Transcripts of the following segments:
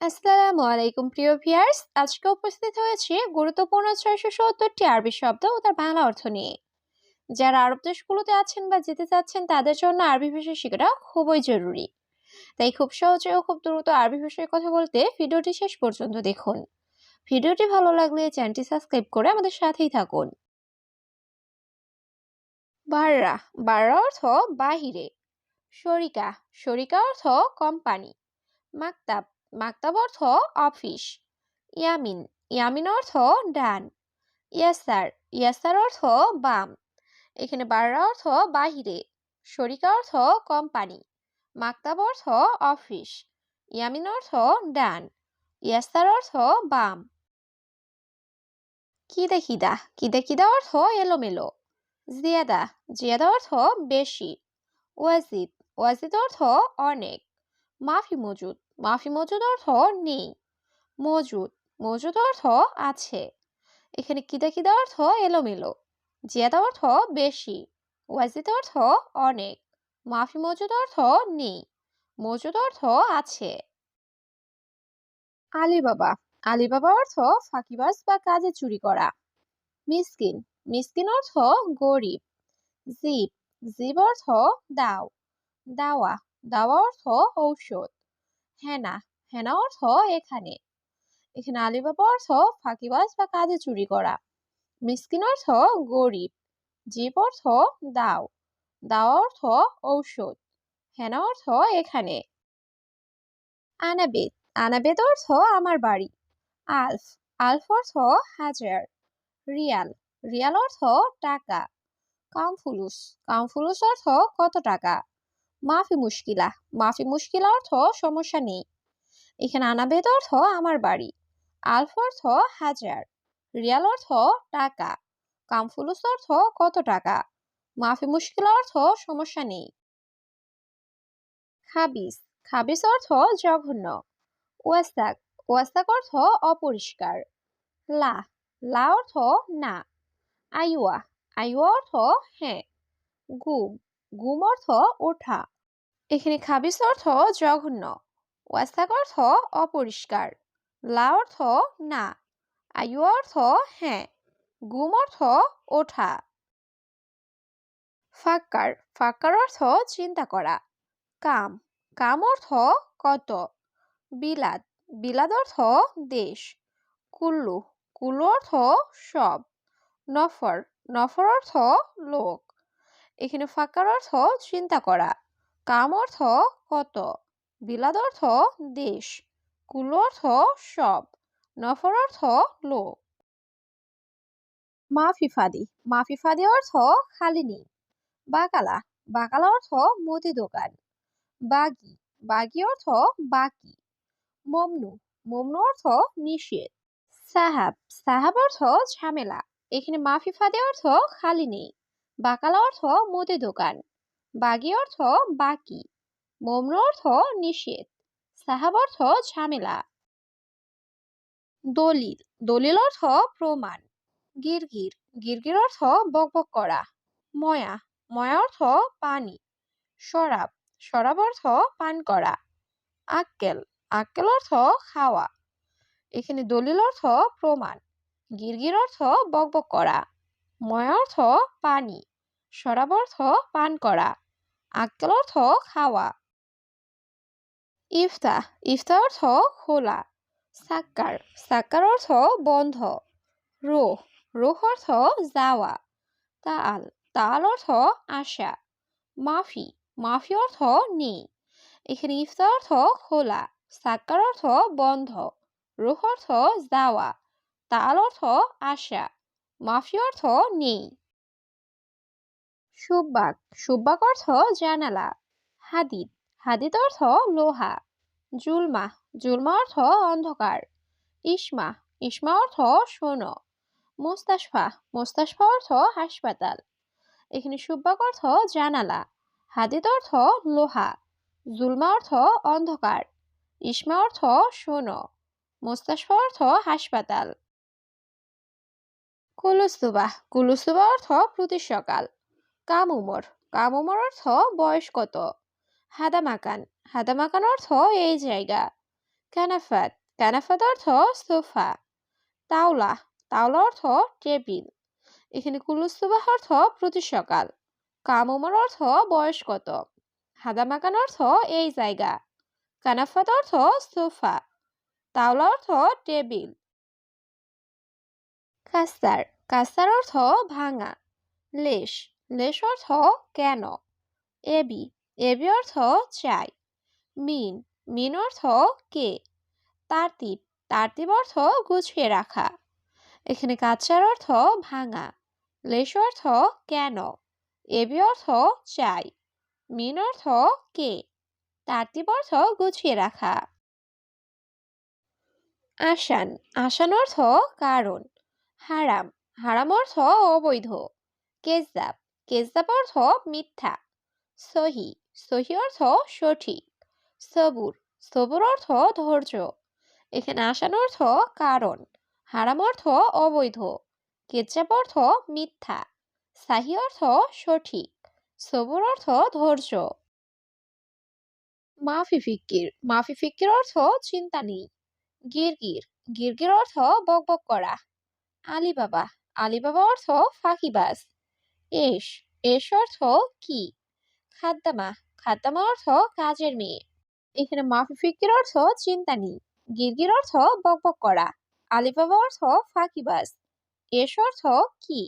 আসসালামু আলাইকুম, প্রিয় ভিয়ার্স আজকে উপস্থিত হয়েছে গুরুত্বপূর্ণ ছয়শো সত্তরটি আরবি শব্দ ও তার বাংলা অর্থ নিয়ে। যারা আরব দেশগুলোতে আছেন বা যেতে চাচ্ছেন, তাদের জন্য আরবি ভাষা শেখাটা খুবই জরুরি। তাই খুব সহজে ও খুব দ্রুত আরবি ভাষায় কথা বলতে ভিডিওটি শেষ পর্যন্ত দেখুন। ভিডিওটি ভালো লাগলে চ্যানেলটি সাবস্ক্রাইব করে আমাদের সাথেই থাকুন। বাররা বাররা অর্থ বাহিরে। শরিকা শরিকা অর্থ কোম্পানি। মাকতাব মাকতাব অর্থ অফিস। ইয়ামিন ইয়ামিন অর্থ ডান। ইয়াসার ইয়াসার অর্থ বাম। এখানে বাররা অর্থ বাহিরে। শরিকা অর্থ কোম্পানি। মাকতাব অর্থ অফিস। ইয়ামিন অর্থ ডান। ইয়াসার অর্থ বাম। কিদা কিদা? কিদা কিদা অর্থ এলোমেলো। জিয়াদা জিয়াদা অর্থ বেশি। ওয়াজিদ ওয়াজিদ অর্থ অনেক। মাফি মজুদ। মাফি মজুদ অর্থ নেই। মজুদ। মজুদ অর্থ আছে। এখানে কিদা কিদা অর্থ? এলোমেলো। জিয়াদা অর্থ বেশি। ওয়াজিদ অর্থ অনেক। মাফি মজুদ অর্থ নেই। মজুদ অর্থ আছে। আলিবাবা। আলিবাবা অর্থ ফাঁকিবাজ বা কাজে চুরি করা। মিসকিন। মিসকিন অর্থ গরিব। জিব। জিব অর্থ দাও। দাওয়া। দাওয়া অর্থ ঔষধ। হেনা হেনা অর্থ এখানে। এখানে আলিবাবা অর্থ ফাঁকিবাজ বা কাজে চুরি করা। মিসকিন অর্থ গরিব। জীব অর্থ দাও। দাও অর্থ ঔষধ। হেনা অর্থ এখানে। আনাবেদ। আনাবেদ অর্থ আমার বাড়ি। আলফ। আলফ অর্থ হাজার। রিয়াল। রিয়াল অর্থ টাকা। কামফুলুস। কামফুলুস অর্থ কত টাকা? মাফি মুশকিলা। মাফি মুশকিলা অর্থ সমস্যা নেই। এখানে আনাবেদ অর্থ আমার বাড়ি। আলফ অর্থ হাজার। রিয়াল অর্থ টাকা। কামফুলুস অর্থ কত টাকা? মাফি মুশকিলা অর্থ সমস্যা নেই। খাবিস। খাবিস অর্থ জঘন্য। ওয়াস্তাক ওয়াস্তাক অর্থ অপরিষ্কার। লা। লা অর্থ না। আইওয়া। আইওয়া অর্থ হ্যাঁ। গুম। গুম অর্থ ওঠা। এখানে খাবিস অর্থ জঘন্য, ওয়াস্তাক অর্থ অপরিষ্কার, লা অর্থ না, আয়ু অর্থ হ্যাঁ গুম অর্থ ওঠা। ফাক্কার ফাক্কার অর্থ চিন্তা করা, কাম কাম অর্থ কত, বিলাদ বিলাদ অর্থ দেশ, কুল্লু কুল্লু অর্থ সব, নফর নফর অর্থ লোক, এখানে ফাক্কার অর্থ চিন্তা করা। কাম অর্থ কত? বিলাদ অর্থ দেশ, কুল অর্থ সব নফর অর্থ লোক। মাফিফাদি মাফিফাদি অর্থ খালি নেই বাকালা বাকালা অর্থ মুদি দোকান। বাগি বাগি অর্থ বাকি। মমনু মমনু অর্থ নিষেধ। সাহাব সাহাব অর্থ ঝামেলা, এখানে মাফিফাদি অর্থ খালি নেই বাকালা অর্থ মুদি দোকান। বাগি অর্থ বাকি মমনু অর্থ নিষেধ, সাহাব অর্থ ঝামেলা। দলিল দলিল অর্থ প্রমাণ, গিরগির গিরগির অর্থ বকবক করা, ময়া ময়া অর্থ পানি, শরাব শরাব অর্থ পান করা, আক্কেল আক্কেল অর্থ খাওয়া, এখানে দলিল অর্থ প্রমাণ, গিরগির অর্থ বকবক করা, ময়া অর্থ পানি, শরাব অর্থ পান করা। আক্কেল অর্থ খাওয়া ইফতা ইফতা অর্থ খোলা সাক্কার সাক্কার অর্থ বন্ধ। রোহ রোহ অর্থ যাওয়া তাল তাল অর্থ আশা। মাফি মাফি অর্থ নেই এখানে ইফতা অর্থ খোলা সাক্কার অর্থ বন্ধ। রোহ অর্থ যাওয়া তাল অর্থ আশা। মাফি অর্থ নেই সুব্বাক। সুব্বাক অর্থ জানালা। হাদিদ। হাদিদ অর্থ লোহা। জুলমা। জুলমা অর্থ অন্ধকার। ইসমা। ইসমা অর্থ শোনো। মোস্তাশফা। মোস্তাশফা অর্থ হাসপাতাল। এখানে সুব্বাক অর্থ জানালা। হাদিদ অর্থ লোহা। জুলমা অর্থ অন্ধকার। ইসমা অর্থ শোনো। মোস্তাশফা অর্থ হাসপাতাল। কুলুস্তুবা। কুলুস্তুবা অর্থ প্রতি সকাল। কাম উমর। কাম উমর অর্থ বয়স কত? হাদামাকান। হাদামাকান অর্থ এই জায়গা। কানাফাত। কানাফাত অর্থ সোফা তাওলা। তাওলা অর্থ টেবিল। এখানে কুলুস্তুবাহ অর্থ প্রতি সকাল। কামুমার অর্থ বয়স কত? হাদামাকান অর্থ এই জায়গা। কানাফাত অর্থ সোফা তাওলা অর্থ টেবিল। কাস্তার। কাস্তার অর্থ ভাঙা। লেশ। লেশ অর্থ কেন? এবি এবি অর্থ চাই। মিন মিন অর্থ কে? তারতিব তারতিব অর্থ গুছিয়ে রাখা। এখানে কাচ্চার অর্থ ভাঙা। লেশ অর্থ কেন? এবি অর্থ চাই। মিন অর্থ কে? তারতিব অর্থ গুছিয়ে রাখা। আসান আসান অর্থ কারণ। হারাম হারাম অর্থ অবৈধ। কেজাব কেজাব অর্থ মিথ্যা। সহি সহি অর্থ সঠিক। সবুর সবুর অর্থ ধৈর্য এখানে আসান অর্থ কারণ হারাম অর্থ অবৈধ। কেজাব অর্থ মিথ্যা। সাহি অর্থ সঠিক। সবুর অর্থ ধৈর্য মাফি ফিক্কির মাফি ফিক্কির অর্থ চিন্তা নেই। গিরগির গিরগির অর্থ বকবক করা আলিবাবা। আলিবাবা অর্থ ফাঁকিবাজ এস এস অর্থ কি? খাদ্দামা খাদ্দামা অর্থ কাজের মেয়ে। এখানে মাফি ফিক্কির অর্থ নেই, গিরগির অর্থ বকবক করা। আলিবাবা অর্থ ফাঁকিবাজ। এস অর্থ কি?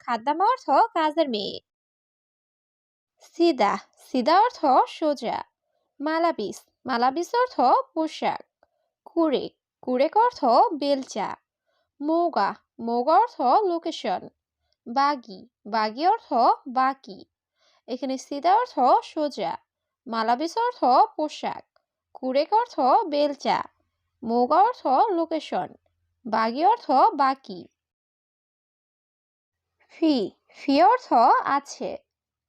খাদ্দামা অর্থ কাজের মেয়ে। সিদা সিদা অর্থ সোজা। মালাবিস মালাবিস অর্থ পোশাক। কুড়ে কুড়েক অর্থ বেলচা। মৌগা মৌগা অর্থ লোকেশন। বাগি। বাগি অর্থ বাকি। এখানে সিদা অর্থ সোজা। মালাবিস অর্থ পোশাক। কুড়েক অর্থ বেলচা। মৌগা অর্থ লোকেশন। বাগি অর্থ বাকি। ফি। ফি অর্থ আছে।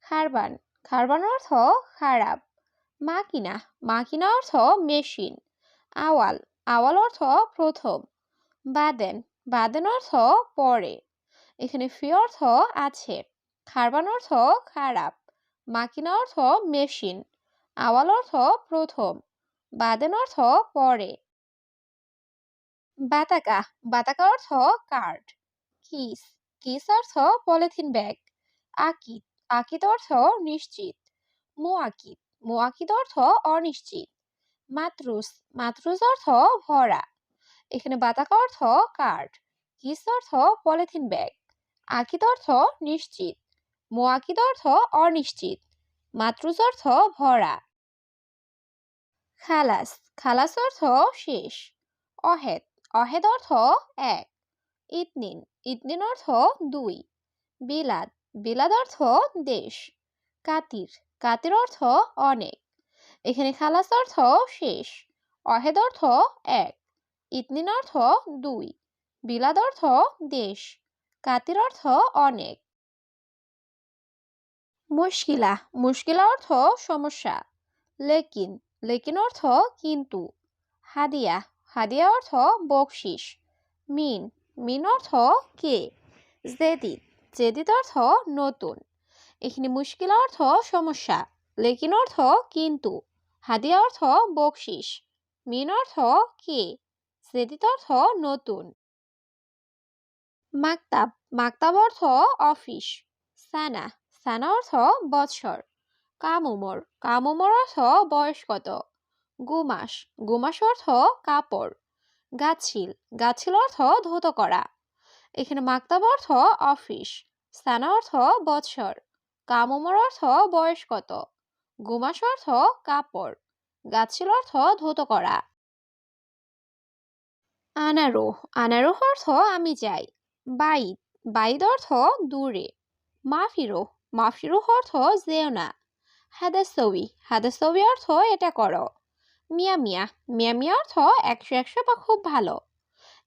খারবান। খারবান অর্থ খারাপ। মাকিনা। মাকিনা অর্থ মেশিন। আওয়াল। আওয়াল অর্থ প্রথম। বাদেন। বাদেন অর্থ পরে। এখানে ফি অর্থ আছে। খারবান অর্থ খারাপ। মাকিনা অর্থ মেশিন আওয়াল অর্থ প্রথম। বাদেন অর্থ পরে। বাতাকা। বাতাকা অর্থ কার্ড কিস কিস অর্থ পলিথিন ব্যাগ আকিত। আকিত অর্থ নিশ্চিত। মোয়াকিত মোয়াকিত অর্থ অনিশ্চিত। মাতরুস। মাতরুস অর্থ ভরা। এখানে বাতাকা অর্থ কার্ড কিস অর্থ পলিথিন ব্যাগ আকিত অর্থ নিশ্চিত মোয়াকিত অর্থ অনিশ্চিত মাতরুস অর্থ ভরা। খালাস খালাস অর্থ শেষ, অহেদ অহেদ অর্থ এক, ইতনিন ইতনিন অর্থ দুই, বিলাদ বিলাদ অর্থ দেশ, কাতির কাতির অর্থ অনেক, এখানে খালাস অর্থ শেষ, অহেদ অর্থ এক, ইতনিন অর্থ দুই, বিলাদ অর্থ দেশ কাতির অর্থ অনেক। মুশকিলা মুশকিলা অর্থ সমস্যা। লেকিন লেকিন অর্থ কিন্তু। হাদিয়া হাদিয়া অর্থ বকশিস। মিন মিন অর্থ কে? জেদিদ জেদিদ অর্থ নতুন। এখানে মুশকিলা অর্থ সমস্যা, লেকিন অর্থ কিন্তু। হাদিয়া অর্থ বকশিস, মিন অর্থ কে? জেদিদ অর্থ নতুন। মাকতাব মাকতাব অর্থ অফিস সানা সানা অর্থ বৎসর কামুমর কামুমর অর্থ বয়স কত গুমাস গুমাস অর্থ কাপড় গাছিল গাছিল অর্থ ধৌত করা এখানে মাকতাব অর্থ অফিস সানা অর্থ বৎসর কামুমর অর্থ বয়স কত গুমাস অর্থ কাপড় গাছিল অর্থ ধৌত করা আনারোহ আনারোহ অর্থ আমি যাই বাইদ বাইদ অর্থ দূরে। মাফিরো মাফিরো অর্থ যেও না। হাদাসবি হাদাসবি অর্থ এটা করো। মিয়া মিয়া মিয়া মিয়া অর্থ একশো একশো বা খুব ভালো।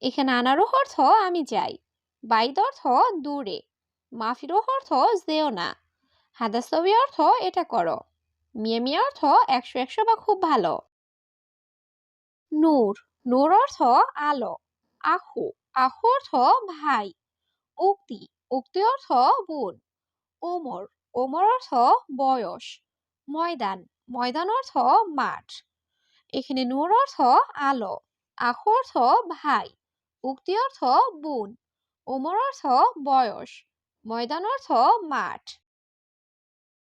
এখানে আনারও অর্থ আমি যাই। বাইদ অর্থ দূরে। মাফিরোহ অর্থ যেও না। হাদাসবি অর্থ এটা করো। মিয়া মিয়া অর্থ একশো একশো বা খুব ভালো। নূর নূর অর্থ আলো। আহু আহু অর্থ ভাই। উক্তি উক্তি অর্থ বোন। ওমর ওমর অর্থ বয়স। ময়দান ময়দান অর্থ মাঠ। এখানে নূর অর্থ আলো, আখু অর্থ ভাই। উক্তি অর্থ বোন। ওমর অর্থ বয়স। ময়দান অর্থ মাঠ।